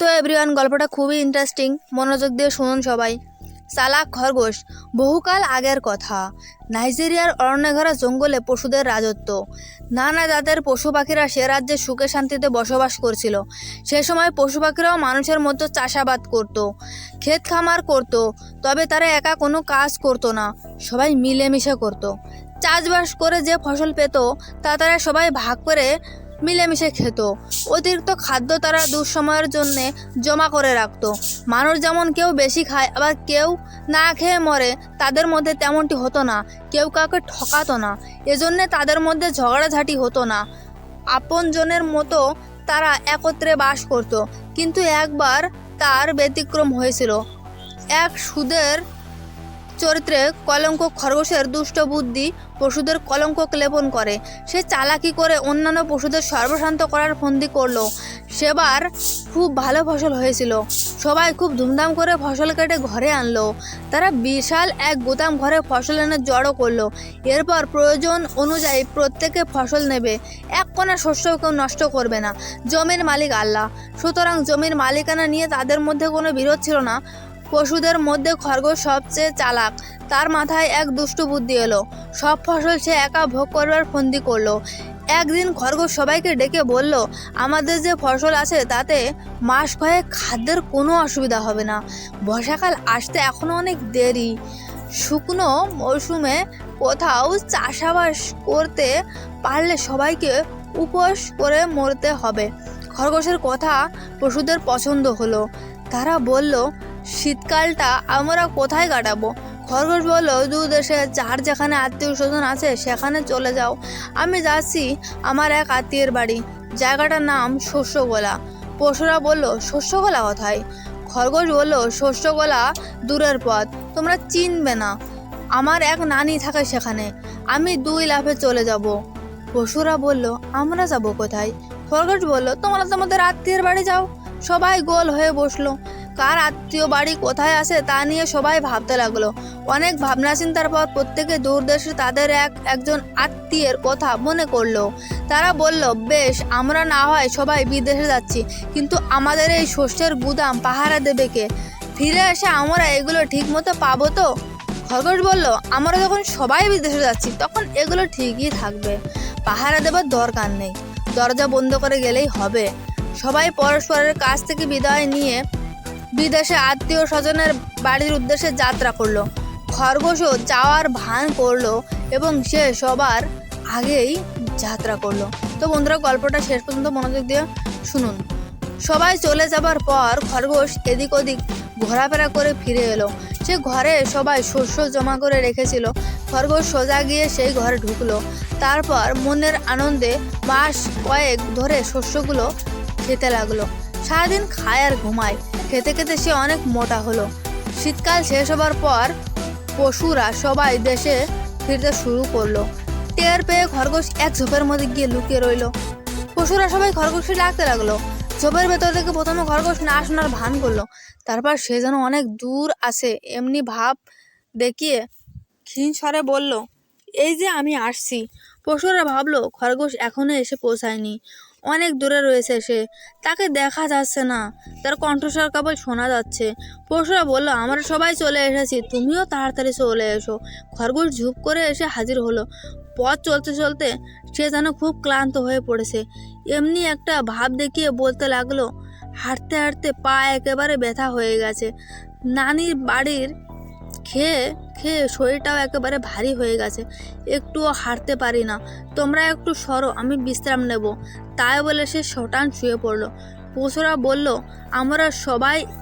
তো এভরিওয়ান গল্পটা খুবই ইন্টারেস্টিং মনোযোগ দিয়ে শুনুন সবাই। চালাক খরগোশ, বহুকাল আগের কথা। নাইজেরিয়ার অরণ্যঘেরা জঙ্গলে পশুদের রাজত্ব। নানা জাতের পশু পাখিরা সে রাজ্যে সুখে শান্তিতে বসবাস করছিল। সে সময় পশু পাখিরাও মানুষের মতো চাষাবাদ করত, ক্ষেত খামার করত, তবে তারা একা কোনো কাজ করতো না। সবাই মিলেমিশে করত। চাষবাস করে যে ফসল পেত, তা তারা সবাই ভাগ করে মিলেমিশে খেত। অতিরিক্ত খাদ্য তারা দুঃসময়ের জন্যে জমা করে রাখত। মানুষ যেমন কেউ বেশি খায়, আবার কেউ না খেয়ে মরে, তাদের মধ্যে তেমনটি হতো না। কেউ কাউকে ঠকাতো না। এজন্যে তাদের মধ্যে ঝগড়াঝাটি হতো না। আপনজনের মতো তারা একত্রে বাস করত। কিন্তু একবার তার ব্যতিক্রম হয়েছিল। এক সুদের চরিত্রে কলঙ্ক খরগোশের দুষ্ট বুদ্ধি পশুদের কলঙ্ক লেপন করে। সে চালাকি করে অন্যান্য পশুদের সর্বশান্ত করার ফন্দি করল। সেবার খুব ভালো ফসল হয়েছিল। সবাই খুব ধুমধাম করে ফসল কেটে ঘরে আনলো। তারা বিশাল এক গুদাম ঘরে ফসল এনে জড়ো করল। এরপর প্রয়োজন অনুযায়ী প্রত্যেকে ফসল নেবে। এক কোনা শস্য কেউ নষ্ট করবে না। জমির মালিক আল্লাহ। সুতরাং জমির মালিকানা নিয়ে তাদের মধ্যে কোনো বিরোধ ছিল না। পশুদের মধ্যে খরগোশ সবচেয়ে চালাক। তার মাথায় এক দুষ্টু বুদ্ধি এলো। সব ফসল সে একা ভোগ করবার ফন্দি করল। একদিন খরগোশ সবাইকে ডেকে বলল, আমাদের যে ফসল আছে তাতে মাস কয়েক খাদ্যের কোনো অসুবিধা হবে না। বর্ষাকাল আসতে এখনও অনেক দেরি। শুকনো মরশুমে কোথাও চাষাবাস করতে পারলে সবাইকে উপোস করে মরতে হবে। খরগোশের কথা পশুদের পছন্দ হলো। তারা বলল শীতকালটা আমরা কোথায় কাটাবো? খরগোশ বলল দু দেশে যার যেখানে আত্মীয় স্বজন আছে সেখানে চলে যাও। আমি যাচ্ছি আমার এক আত্মীয়ের বাড়ি। জায়গাটার নাম শস্যগোলা। পশুরা বলল, শস্যগোলা কোথায়? খরগোশ বলল, শস্যগোলা দূরের পথ, তোমরা চিনবে না। আমার এক নানি থাকে সেখানে, আমি দুই লাফে চলে যাব। পশুরা বলল, আমরা যাব কোথায়? খরগোশ বলল, তোমরা তোমাদের আত্মীয়ের বাড়ি যাও। সবাই গোল হয়ে বসল। কার আত্মীয় বাড়ি কোথায় আছে তা নিয়ে সবাই ভাবতে লাগল। অনেক ভাবনা চিন্তার পর প্রত্যেকে দূর দেশে তাদের এক, একজন আত্মীয়ের কথা মনে করল। তারা বলল, বেশ, আমরা না হয় সবাই বিদেশে যাচ্ছি, কিন্তু আমাদের এই শস্যের গুদাম পাহারা দেবে কে? ফিরে এসে আমরা এগুলো ঠিক মতো পাবো তো? খরগোশ বলল, আমরা যখন সবাই বিদেশে যাচ্ছি, তখন এগুলো ঠিকই থাকবে। পাহারা দেবার দরকার নেই। দরজা বন্ধ করে গেলেই হবে। সবাই পরস্পরের কাছ থেকে বিদায় নিয়ে বিদেশে আত্মীয় স্বজনের বাড়ির উদ্দেশ্যে যাত্রা করল। খরগোশও যাওয়ার ভান করল এবং সে সবার আগেই যাত্রা করল। তো বন্ধুরা, গল্পটা শেষ পর্যন্ত মনোযোগ দিয়ে শুনুন। সবাই চলে যাবার পর খরগোশ এদিক ওদিক ঘোরাফেরা করে ফিরে এলো। সে ঘরে সবাই শস্য জমা করে রেখেছিল। খরগোশ সোজা গিয়ে সেই ঘরে ঢুকলো। তারপর মনের আনন্দে মাস কয়েক ধরে শস্যগুলো খেতে লাগল। সারাদিন খায় আর ঘুমায়। খেতে খেতে সে অনেক মোটা হলো। শীতকাল শেষ হবার পর পশুরা সবাই দেশে ফিরতে শুরু করল। টের পেয়ে খরগোশ এক ঝোপের মধ্যে গিয়ে লুকিয়ে রইল। পশুরা সবাই খরগোশকে ডাকতে লাগল। ঝোপের ভেতর থেকে প্রথমে খরগোশ না শোনার ভান করল। তারপর সে যেন অনেক দূর আছে, এমনি ভাব দেখিয়ে ক্ষীণ স্বরে বলল, এই যে আমি আসছি। পশুরা ভাবলো, খরগোশ এখনও এসে পৌঁছায়নি। অনেক দূরে রয়েছে সে। তাকে দেখা যাচ্ছে না। তার কণ্ঠস্বর কেবল শোনা যাচ্ছে। পশুরা বলল, আমরা সবাই চলে এসেছি। তুমিও তাড়াতাড়ি চলে এসো। খরগোশ ঝুপ করে এসে হাজির হলো। পথ চলতে চলতে সে যেন খুব ক্লান্ত হয়ে পড়েছে। এমনি একটা ভাব দেখিয়ে বলতে লাগল, হাঁটতে হাঁটতে পা একেবারে ব্যথা হয়ে গেছে। নানির বাড়ির খেয়ে খেয়ে শরীরটাও একেবারে ভারী হয়ে গেছে। একটুও হাঁটতে পারি না তোমরা একটু সরো, আমি বিশ্রাম নেব। তাই বলে সে শটান শুয়ে পড়ল। পশুরা বলল, আমরা সবাই